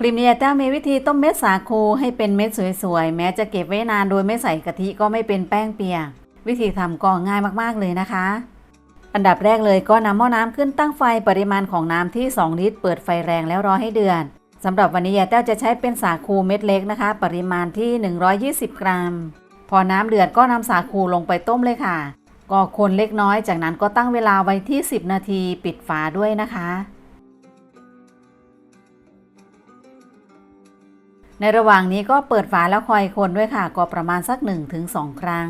คลิปนี้ยายแต้วมีวิธีต้มเม็ดสาคูให้เป็นเม็ดสวยๆ แม้จะเก็บไว้นานโดยไม่ใส่กะทิก็ไม่เป็นแป้งเปียก วิธีทำก็ง่ายมากๆเลยนะคะ อันดับแรกเลยก็นำหม้อน้ำขึ้นตั้งไฟปริมาณของน้ำที่ 2 ลิตร เปิดไฟแรงแล้วรอให้เดือดสำหรับวันนี้ยายแต้วจะใช้เป็นสาคูเม็ดเล็กนะคะ ปริมาณที่ 120 กรัม พอน้ำเดือดก็นำสาคูลงไปต้มเลยค่ะ ก็คนเล็กน้อย จากนั้นก็ตั้งเวลาไว้ที่ 10 นาที ปิดฝาด้วยนะคะ ในระหว่างนี้ก็เปิดฝาแล้วคอยคนด้วยค่ะ ก็ประมาณสัก 1-2 ครั้ง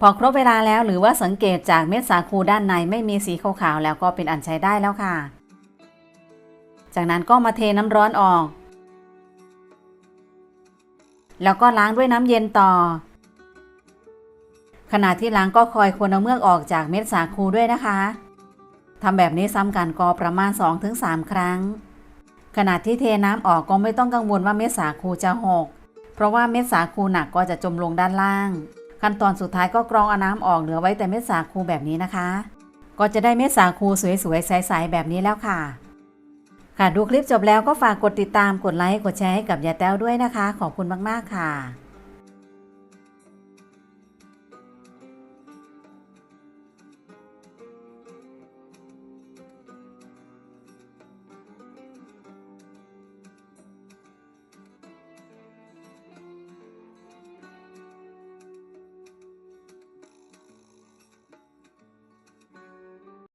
พอครบเวลาแล้วหรือว่าสังเกตจากเม็ดสาคูด้านในไม่มีสีขาวๆแล้วก็เป็นอันใช้ได้แล้วค่ะ จากนั้นก็มาเทน้ำร้อนออก แล้วก็ล้างด้วยน้ำเย็นต่อ ขณะที่ล้างก็คอยคนเอาเมือกออกจากเม็ดสาคูด้วยนะคะทำแบบนี้ซ้ำกันก็ประมาณ 2-3 ครั้ง ขณะที่เทน้ำออกก็ไม่ต้องกังวลว่าเม็ดสาคูจะหก เพราะว่าเม็ดสาคูหนักก็จะจมลงด้านล่าง ขั้นตอนสุดท้ายก็กรองเอาน้ำออกเหลือไว้แต่เม็ดสาคูแบบนี้นะคะ ก็จะได้เม็ดสาคูสวยๆใสๆแบบนี้แล้วค่ะ ค่ะดูคลิปจบแล้วก็ฝากกดติดตามกดไลค์กดแชร์ให้กับยาแต้วด้วยนะคะ ขอบคุณมากๆค่ะ